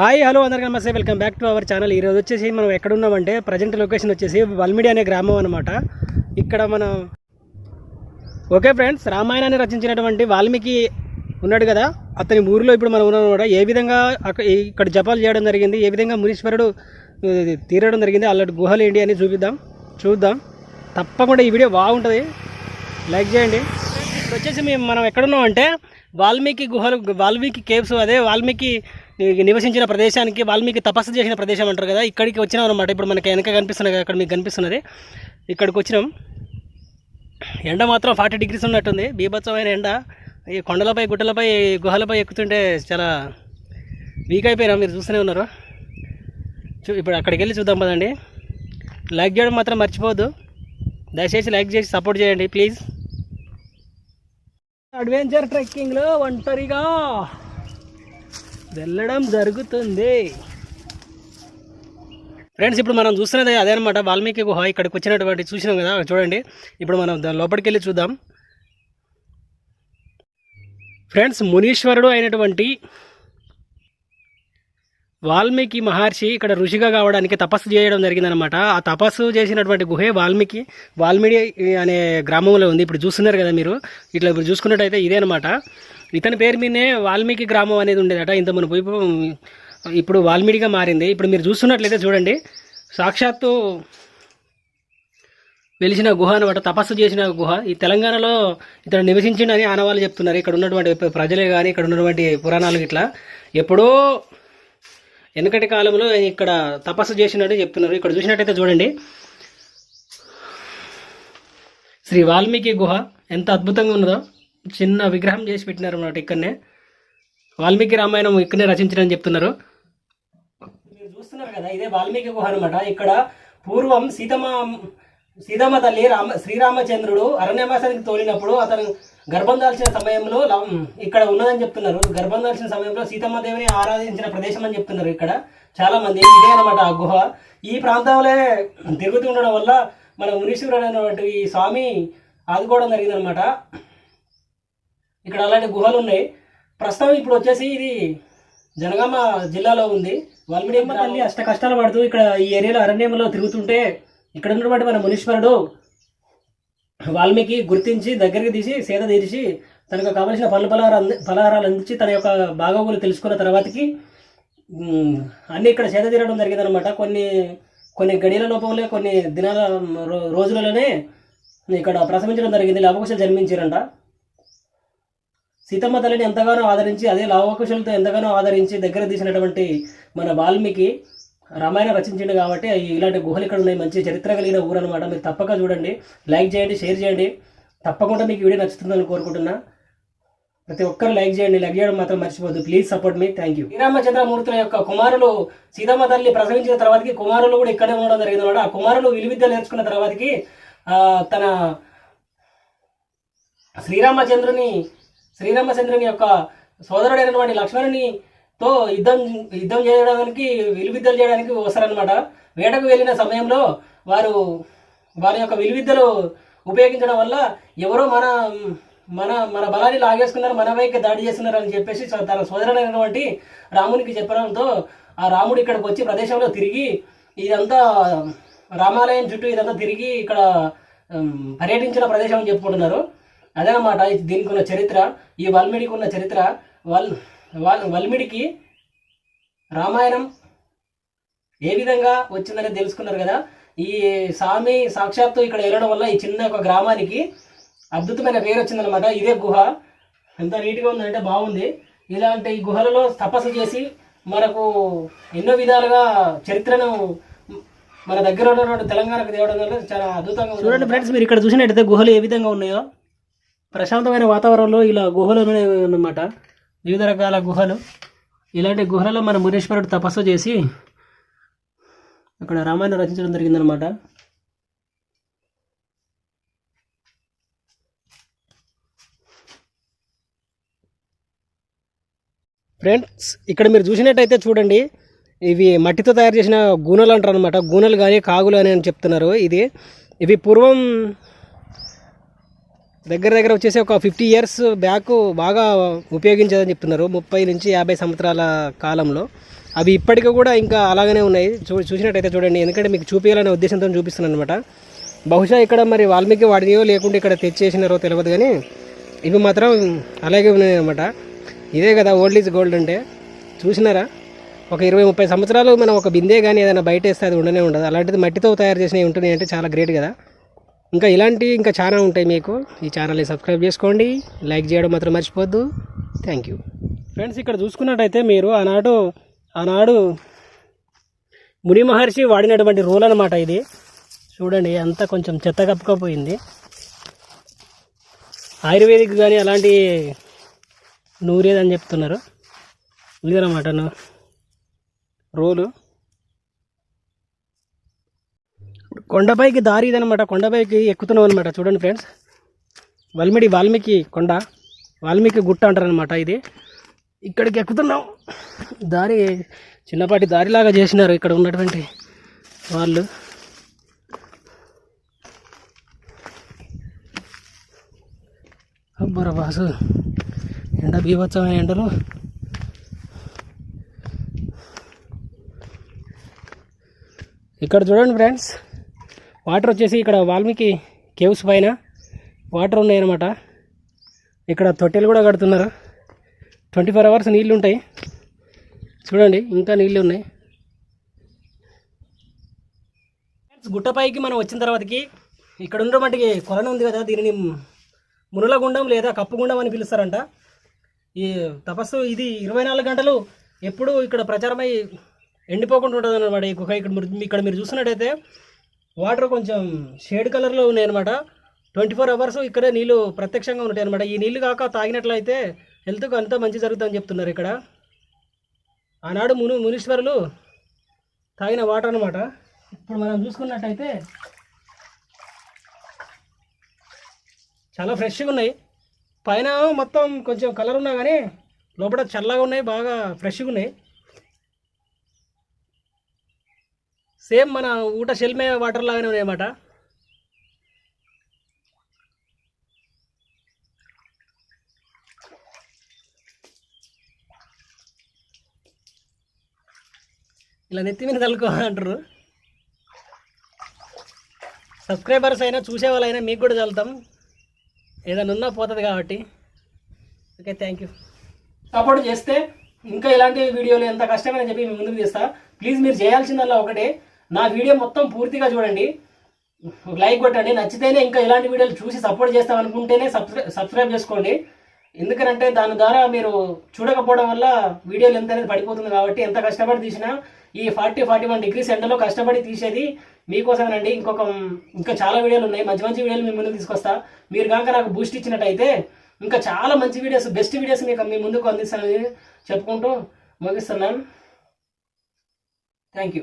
Hi hello అందరికీ నమస్తే. Welcome back to our channel. ఈరోజు వచ్చేసి మనం ఎక్కడున్నామంటే ప్రజెంట్ లొకేషన్ వచ్చేసి వల్మిడి అనే గ్రామం అనమాట ఇక్కడ మనం ఓకే ఫ్రెండ్స్ రామాయణాన్ని రచించినటువంటి వాల్మీకి ఉన్నాడు కదా? అతని ఊరిలో ఇప్పుడు మనం ఉన్నాం అనమాట ఏ విధంగా ఇక్కడ జపాలు చేయడం జరిగింది ఏ విధంగా మునీశ్వరుడు తీరడం జరిగింది అలాంటి గుహలు ఏంటి అని చూపిద్దాం చూద్దాం. తప్పకుండా ఈ వీడియో బాగుంటుంది లైక్ చేయండి. ఇప్పుడు వచ్చేసి మేము మనం ఎక్కడున్నాం అంటే వాల్మీకి గుహలు వాల్మీకి కేవ్స్ అదే వాల్మీకి నివసించిన ప్రదేశానికి వాల్మీకి తపస్సు చేసిన ప్రదేశం అంటారు కదా ఇక్కడికి వచ్చినాం అనమాట ఇప్పుడు మనకి వెనక కనిపిస్తున్నది కదా అక్కడ మీకు కనిపిస్తున్నది. ఇక్కడికి వచ్చినాం. ఎండ మాత్రం ఫార్టీ డిగ్రీస్ ఉన్నట్టుంది. బీభత్సమైన ఎండ. ఈ కొండలపై గుట్టలపై గుహలపై ఎక్కుతుంటే చాలా వీక్ అయిపోయినా. మీరు చూస్తూనే ఉన్నారు. చూ ఇప్పుడు అక్కడికి వెళ్ళి చూద్దాం పదండి. లైక్ చేయడం మాత్రం మర్చిపోవద్దు. దయచేసి లైక్ చేసి సపోర్ట్ చేయండి ప్లీజ్. అడ్వెంచర్ ట్రెక్కింగ్లో ఒంటరిగా. వెళ్ళడం జరుగుతుంది. ఫ్రెండ్స్ ఇప్పుడు మనం చూస్తున్నది అదే అనమాట వాల్మీకి గుహ ఇక్కడికి వచ్చినటువంటి చూసినాం కదా చూడండి. ఇప్పుడు మనం దాని లోపలికి వెళ్ళి చూద్దాం. ఫ్రెండ్స్ మునీశ్వరుడు అయినటువంటి వాల్మీకి మహర్షి ఇక్కడ ఋషిగా కావడానికి తపస్సు చేయడం జరిగిందనమాట ఆ తపస్సు చేసినటువంటి గుహే వాల్మీకి వాల్మీడి అనే గ్రామంలో ఉంది. ఇప్పుడు చూస్తున్నారు కదా మీరు. ఇట్లా ఇప్పుడు చూసుకున్నట్టయితే ఇదే అనమాట ఇతని పేరు మీదనే వాల్మీకి గ్రామం అనేది ఉండేదట ఇంత మునుపు ఇప్పుడు ఇప్పుడు వాల్మీడిగా మారింది. ఇప్పుడు మీరు చూస్తున్నట్లయితే చూడండి సాక్షాత్తు వెలిసిన గుహ అనమాట తపస్సు చేసిన గుహ. ఈ తెలంగాణలో ఇతను నివసించిండని ఆనవాళ్ళు చెప్తున్నారు. ఇక్కడ ఉన్నటువంటి ప్రజలే కానీ ఇక్కడ ఉన్నటువంటి పురాణాలు ఇట్లా ఎప్పుడో వెనకటి కాలంలో ఇక్కడ తపస్సు చేసినట్టు చెప్తున్నారు. ఇక్కడ చూసినట్టయితే చూడండి శ్రీ వాల్మీకి గుహ ఎంత అద్భుతంగా ఉన్నదో. చిన్న విగ్రహం చేసి పెట్టినారు అన్నమాట ఇక్కడనే. వాల్మీకి రామాయణం ఇక్కడనే రచించడం చెప్తున్నారు. మీరు చూస్తున్నారు కదా ఇదే వాల్మీకి గుహ అనమాట ఇక్కడ పూర్వం సీతమ్మ సీతమ్మ తల్లి రామ శ్రీరామచంద్రుడు అరణ్యవాసానికి తోలినప్పుడు అతను గర్భం దాల్చిన సమయంలో లం- ఇక్కడ ఉన్నదని చెప్తున్నారు. గర్భం దాల్చిన సమయంలో సీతమ్మ దేవిని ఆరాధించిన ప్రదేశం అని చెప్తున్నారు ఇక్కడ చాలా మంది ఇదే అనమాట ఆ గుహ. ఈ ప్రాంతంలో తిరుగుతూ ఉండడం వల్ల మన మునీశ్వరుడు అనేటువంటి ఈ స్వామి ఆదుకోవడం జరిగిందనమాట ఇక్కడ అలాంటి గుహలు ఉన్నాయి. ప్రస్తుతం ఇప్పుడు వచ్చేసి ఇది జనగామ జిల్లాలో ఉంది. వాల్మీడి తల్లి అష్ట కష్టాలు పడుతూ ఇక్కడ ఈ ఏరియాలో అరణ్యంలో తిరుగుతుంటే ఇక్కడ ఉన్నటువంటి మన మునీశ్వరుడు వాల్మీకి గుర్తించి దగ్గరికి తీసి సేద తీసి తనకు కావలసిన పళ్ళు పలహారాలు అంది పలహారాలు అందించి తన యొక్క బాగోగులు తెలుసుకున్న తర్వాతకి అన్నీ ఇక్కడ సేద తీరడం జరిగిందనమాట కొన్ని కొన్ని గడియల లోపలే కొన్ని దినాల రోజులలోనే ఇక్కడ ప్రసవించడం జరిగింది. లవకుశలు జన్మించారంట. సీతమ్మ తల్లిని ఎంతగానో ఆదరించి అదే లవకుశలతో ఎంతగానో ఆదరించి దగ్గర తీసినటువంటి మన వాల్మీకి రామాయణం రచించిండు కాబట్టి ఇలాంటి గుహలు ఇక్కడ ఉన్నాయి. మంచి చరిత్ర కలిగిన ఊరు అనమాట మీరు తప్పక చూడండి. లైక్ చేయండి షేర్ చేయండి. తప్పకుండా మీకు వీడియో నచ్చుతుందని కోరుకుంటున్నా. ప్రతి ఒక్కరు లైక్ చేయండి. లైక్ చేయడం మాత్రం మర్చిపోద్దు please support me. Thank you. శ్రీరామచంద్రమూర్తుల యొక్క కుమారులు సీతమ్మ తల్లి ప్రసవించిన తర్వాతకి కుమారులు కూడా ఇక్కడే ఉండడం జరిగింది అనమాట ఆ కుమారులు విలువిద్య నేర్చుకున్న తర్వాతకి తన శ్రీరామచంద్రుని శ్రీరామచంద్రుని యొక్క సోదరుడైనటువంటి లక్ష్మణుని తో యుద్ధం యుద్ధం చేయడానికి విలువిద్దలు చేయడానికి వస్తారనమాట వేటకు వెళ్ళిన సమయంలో వారు వారి యొక్క విలువిద్దలు ఉపయోగించడం వల్ల ఎవరో మన మన మన బలాన్ని లాగేసుకున్నారు మన వైపు దాడి చేస్తున్నారు అని చెప్పేసి తన సోదరుడైనటువంటి రామునికి చెప్పడంతో ఆ రాముడు ఇక్కడికి వచ్చి ప్రదేశంలో తిరిగి ఇదంతా రామాలయం చుట్టూ ఇదంతా తిరిగి ఇక్కడ పర్యటించిన ప్రదేశం అని చెప్పుకుంటున్నారు. అదనమాట దీనికి ఉన్న చరిత్ర ఈ వాల్మీడికి ఉన్న చరిత్ర వల్ వాల్మీడికి వల్మిడికి రామాయణం ఏ విధంగా వచ్చిందని తెలుసుకున్నారు కదా? ఈ స్వామి సాక్షాత్తు ఇక్కడ వెళ్ళడం వల్ల ఈ చిన్న ఒక గ్రామానికి అద్భుతమైన పేరు వచ్చిందనమాట ఇదే గుహ. ఎంత నీట్గా ఉందంటే బాగుంది. ఇలాంటి ఈ గుహలలో తపస్సు చేసి మనకు ఎన్నో విధాలుగా చరిత్రను మన దగ్గర ఉన్నటువంటి తెలంగాణకు తేవడం వల్ల చాలా అద్భుతంగా చూడండి ఫ్రెండ్స్ మీరు ఇక్కడ చూసినట్టయితే గుహలు ఏ విధంగా ఉన్నాయో. ప్రశాంతమైన వాతావరణంలో ఇలా గుహలు అన్నమాట వివిధ రకాల గుహలు. ఇలాంటి గుహలలో మన మునీశ్వరుడు తపస్సు చేసి అక్కడ రామాయణం రచించడం జరిగిందనమాట ఫ్రెండ్స్ ఇక్కడ మీరు చూసినట్టయితే చూడండి ఇవి మట్టితో తయారు చేసిన గూనెలు అంటారు అనమాట గూనెలు కానీ కాగులు అని చెప్తున్నారు. ఇది ఇవి పూర్వం దగ్గర దగ్గర వచ్చేసి ఒక ఫిఫ్టీ ఇయర్స్ బ్యాక్ బాగా ఉపయోగించేదని చెప్తున్నారు. ముప్పై నుంచి యాభై సంవత్సరాల కాలంలో. అవి ఇప్పటికీ కూడా ఇంకా అలాగనే ఉన్నాయి. చూ చూసినట్టయితే చూడండి ఎందుకంటే మీకు చూపించాలనే ఉద్దేశంతో చూపిస్తున్నాను అనమాట బహుశా ఇక్కడ మరి వాల్మీకి వాడినయో లేకుంటే ఇక్కడ తెచ్చేసినారో తెలియదు కానీ ఇవి మాత్రం అలాగే ఉన్నాయి అనమాట ఇదే కదా ఓల్డ్ ఈజ్ గోల్డ్ అంటే. చూసినారా? ఒక ఇరవై ముప్పై సంవత్సరాలు మనం ఒక బిందే కానీ ఏదైనా బయట వేస్తే అది ఉండనే ఉండదు. అలాంటిది మట్టితో తయారు చేసినవి ఉంటున్నాయి అంటే చాలా గ్రేట్ కదా. ఇంకా ఇలాంటి ఇంకా చాలా ఉంటాయి మీకు. ఈ ఛానల్ని సబ్స్క్రైబ్ చేసుకోండి. లైక్ చేయడం మాత్రం మర్చిపోద్దు థ్యాంక్ యూ ఫ్రెండ్స్ ఇక్కడ చూసుకున్నట్టయితే మీరు ఆనాడు ఆనాడు ముని మహర్షి వాడినటువంటి రూల్ అనమాట ఇది. చూడండి అంతా కొంచెం చెత్త కప్పుకపోయింది. ఆయుర్వేదిక్ కానీ అలాంటి నూరేదని చెప్తున్నారు. ఇదనమాట రోలు కొండపైకి దారి ఇదనమాట కొండపైకి ఎక్కుతున్నాం అనమాట చూడండి ఫ్రెండ్స్. వల్మిడి వాల్మీకి కొండ వాల్మీకి గుట్ట అంటారనమాట ఇది. ఇక్కడికి ఎక్కుతున్నాం. దారి చిన్నపాటి దారిలాగా చేసినారు ఇక్కడ ఉన్నటువంటి వాళ్ళు. అబ్బరా బాసు. ఎండ బీభత్సమైన ఎండలు. ఇక్కడ చూడండి ఫ్రెండ్స్. వాటర్ వచ్చేసి ఇక్కడ వాల్మీకి కేవ్స్ పైన వాటర్ ఉన్నాయన్నమాట. ఇక్కడ తొట్టెలు కూడా కడుతున్నారు. ట్వంటీ ఫోర్ అవర్స్ నీళ్ళు ఉంటాయి చూడండి ఇంకా నీళ్ళు ఉన్నాయి గుట్టపైకి మనం వచ్చిన తర్వాతకి ఇక్కడ ఉన్నటువంటి కొలను ఉంది కదా దీనిని మునులగుండం లేదా కప్పు గుండం అని పిలుస్తారంట. ఈ తపస్సు ఇది ఇరవై నాలుగు గంటలు ఎప్పుడూ ఇక్కడ ప్రచారమై ఎండిపోకుండా ఉంటుంది అనమాట ఈ గుహ. ఇక్కడ మీరు ఇక్కడ మీరు చూసినట్టయితే వాటర్ కొంచెం షేడ్ కలర్లో ఉన్నాయి అనమాట ట్వంటీ ఫోర్ అవర్స్ ఇక్కడే నీళ్ళు ప్రత్యక్షంగా ఉంటాయి అనమాట ఈ నీళ్ళు కాక తాగినట్లయితే హెల్త్కు అంతా మంచి జరుగుతుందని చెప్తున్నారు ఇక్కడ. ఆనాడు మును మునీశ్వరులు తాగిన వాటర్ అనమాట ఇప్పుడు మనం చూసుకున్నట్టయితే చాలా ఫ్రెష్గా ఉన్నాయి. పైన మొత్తం కొంచెం కలర్ ఉన్నా కానీ లోపల చల్లగా ఉన్నాయి బాగా ఫ్రెష్గా ఉన్నాయి. సేమ్ మన ఊట షెల్మే వాటర్ లాగానే ఉన్నాయన్నమాట. ఇలా నెత్తి మీద తలుకో అంటారు సబ్స్క్రైబర్స్ అయినా చూసే వాళ్ళైనా మీకు కూడా చల్లుతాం ఏదైనా ఉన్నా పోతుంది కాబట్టి. Okay thank you. సపోర్ట్ చేస్తే ఇంకా ఇలాంటి వీడియోలు ఎంత కష్టమైన చెప్పి మేము ముందుకు తీస్తా. ప్లీజ్ మీరు చేయాల్సిందల్లా ఒకటే. నా వీడియో మొత్తం పూర్తిగా చూడండి. లైక్ కొట్టండి. నచ్చితేనే ఇంకా ఇలాంటి వీడియోలు చూసి సపోర్ట్ చేస్తామనుకుంటేనే సబ్స్క్రై సబ్స్క్రైబ్ చేసుకోండి. ఎందుకంటే దాని ద్వారా మీరు చూడకపోవడం వల్ల వీడియోలు ఎంత అనేది పడిపోతుంది కాబట్టి ఎంత కష్టపడి తీసినా ఈ ఫార్టీ ఫార్టీ వన్ డిగ్రీస్ ఎండలో కష్టపడి తీసేది మీకోసమేనండి. ఇంకొక ఇంకా చాలా వీడియోలు ఉన్నాయి. మంచి మంచి వీడియోలు మీ ముందుకు తీసుకొస్తా. మీరు కనుక నాకు బూస్ట్ ఇచ్చినట్టయితే ఇంకా చాలా మంచి వీడియోస్ బెస్ట్ వీడియోస్ మీకు మీ ముందుకు అందిస్తానని చెప్పుకుంటూ ముగిస్తున్నాను. Thank you